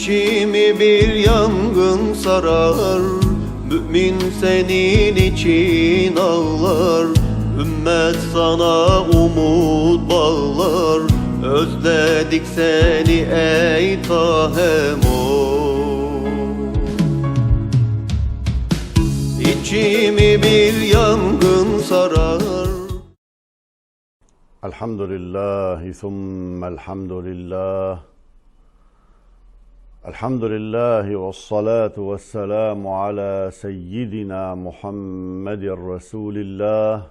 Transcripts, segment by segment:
İçimi bir yangın sarar. Mümin senin için ağlar. Ümmet sana umut bağlar. Özledik seni ey Tahemo. İçimi bir yangın sarar. Elhamdülillahi thummel hamdülillah الحمد لله الحمد لله والصلاة والسلام على سيدنا محمد رسول الله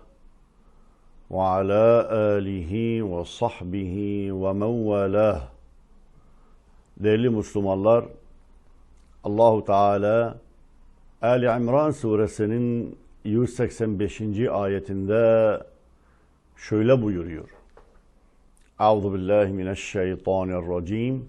وعلى آله وصحبه ومن والاه Değerli Müslümanlar, Allahu Teala Ali İmran suresinin 185. ayetinde şöyle buyuruyor. Euzu billahi mineşşeytanirracim.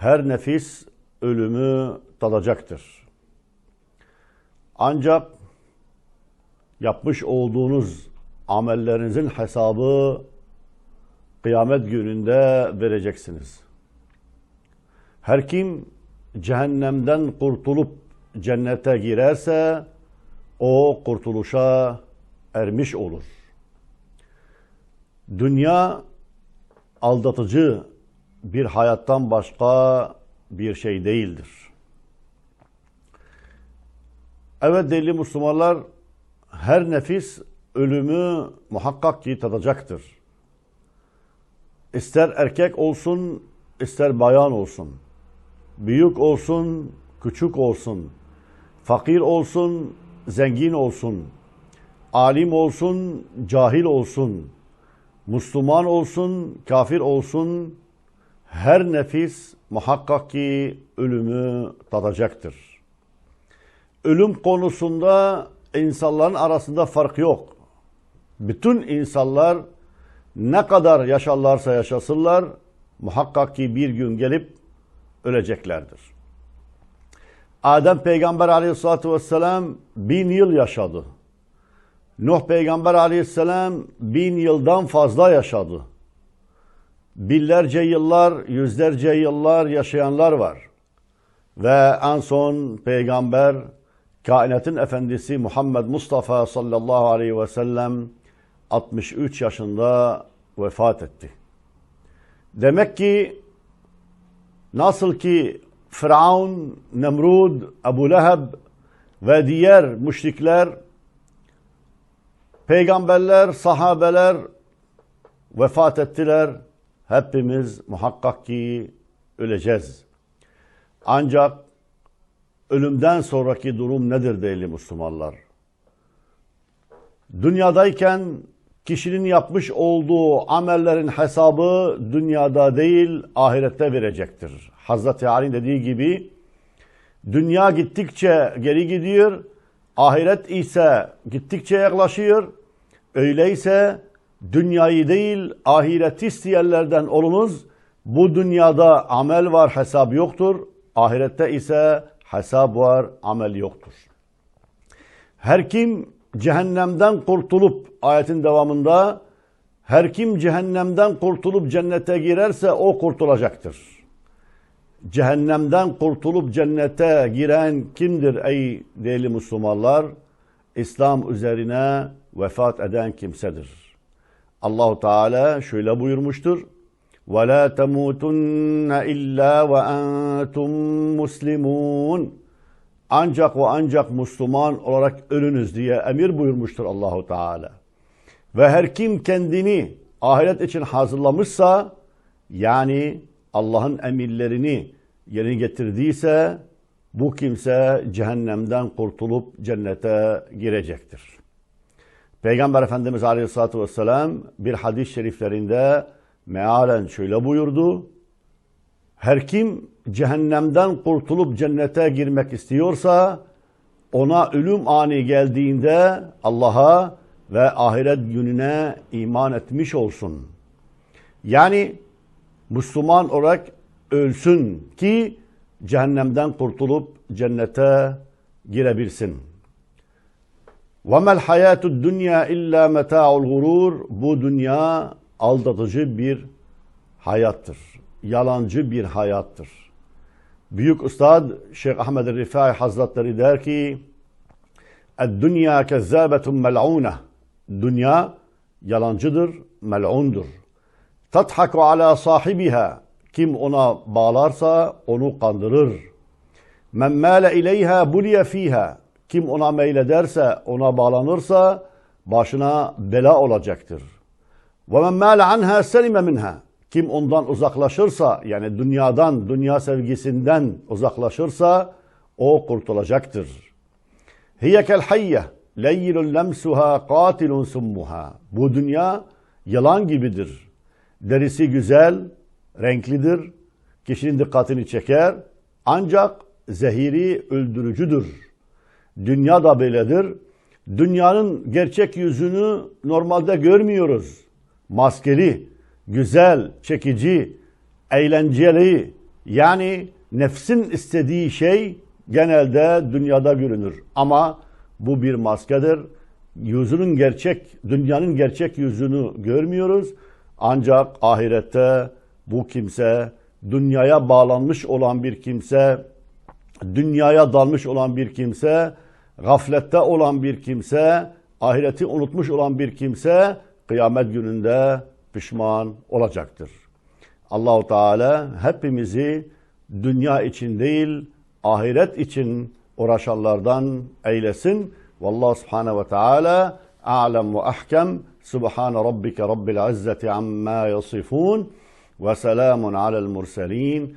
her nefis ölümü tadacaktır. Ancak yapmış olduğunuz amellerinizin hesabı kıyamet gününde vereceksiniz. Her kim cehennemden kurtulup cennete girerse o kurtuluşa ermiş olur. Dünya aldatıcı bir hayattan başka bir şey değildir. Evet değerli Müslümanlar, her nefis ölümü muhakkak ki tadacaktır. İster erkek olsun, ister bayan olsun. Büyük olsun, küçük olsun. Fakir olsun, zengin olsun. Alim olsun, cahil olsun. Müslüman olsun, kafir olsun. Her nefis muhakkak ki ölümü tadacaktır. Ölüm konusunda insanların arasında fark yok. Bütün insanlar ne kadar yaşarlarsa yaşasınlar muhakkak ki bir gün gelip öleceklerdir. Adem peygamber aleyhissalatü vesselam bin yıl yaşadı. Nuh peygamber aleyhisselam bin yıldan fazla yaşadı. Binlerce yıllar, yüzlerce yıllar yaşayanlar var. Ve en son peygamber kainatın efendisi Muhammed Mustafa sallallahu aleyhi ve sellem 63 yaşında vefat etti. Demek ki nasıl ki Firavun, Nemrud, Ebu Leheb ve diğer müşrikler, peygamberler, sahabeler vefat ettiler. Hepimiz muhakkak ki öleceğiz. Ancak ölümden sonraki durum nedir değerli Müslümanlar? Dünyadayken kişinin yapmış olduğu amellerin hesabı dünyada değil ahirette verecektir. Hazreti Ali dediği gibi dünya gittikçe geri gidiyor, ahiret ise gittikçe yaklaşıyor. Öyleyse dünyayı değil ahireti isteyenlerden olunuz. Bu dünyada amel var, hesap yoktur. Ahirette ise hesap var, amel yoktur. Her kim cehennemden kurtulup ayetin devamında her kim cehennemden kurtulup cennete girerse o kurtulacaktır. Cehennemden kurtulup cennete giren kimdir ey değerli Müslümanlar? İslam üzerine vefat eden kimsedir. Allahu Teala şöyle buyurmuştur. وَلَا تَمُوتُنَّ اِلَّا وَاَنْتُمْ مُسْلِمُونَ ancak ve ancak Müslüman olarak ölünüz diye emir buyurmuştur Allahu Teala. Ve her kim kendini ahiret için hazırlamışsa yani Allah'ın emirlerini yerine getirdiyse bu kimse cehennemden kurtulup cennete girecektir. Peygamber Efendimiz Aleyhisselatü Vesselam bir hadis-i şeriflerinde mealen şöyle buyurdu. Her kim cehennemden kurtulup cennete girmek istiyorsa ona ölüm ani geldiğinde Allah'a ve ahiret gününe iman etmiş olsun. Yani Müslüman olarak ölsün ki cehennemden kurtulup cennete girebilsin. وَمَا الْحَيَاتُ الدُّنْيَا اِلَّا مَتَاعُ الْغُرُورِ Bu dünya aldatıcı bir hayattır. Yalancı bir hayattır. Büyük Ustad Şeyh Ahmed Rifai Hazretleri der ki dünya kezzâbetun mel'ûne Dünya yalancıdır, mel'undur. Tathaku ala sahibiha Kim ona bağlarsa onu kandırır. Men mâle ileyha buliye fiha kim ona meylederse, ona bağlanırsa başına bela olacaktır. Men mâle anha selime minha kim ondan uzaklaşırsa yani dünyadan, dünya sevgisinden uzaklaşırsa o kurtulacaktır. Kel hayye leyyilun lemsuha katilun summuha. Bu dünya yılan gibidir. Derisi güzel, renklidir, kişinin dikkatini çeker ancak zehiri öldürücüdür. Dünya da böyledir. Dünyanın gerçek yüzünü normalde görmüyoruz. Maskeli, güzel, çekici, eğlenceli yani nefsin istediği şey genelde dünyada görünür. Ama bu bir maskedir. Yüzünün gerçek, dünyanın gerçek yüzünü görmüyoruz. Ancak ahirette bu kimse, dünyaya bağlanmış olan bir kimse, dünyaya dalmış olan bir kimse, gaflette olan bir kimse, ahireti unutmuş olan bir kimse kıyamet gününde pişman olacaktır. Allahu Teala hepimizi dünya için değil ahiret için uğraşanlardan eylesin. Vallahu Subhanahu ve Teala a'lem ve ahkem. Subhan rabbike rabbil izzeti amma yasifun ve selamun alel murselin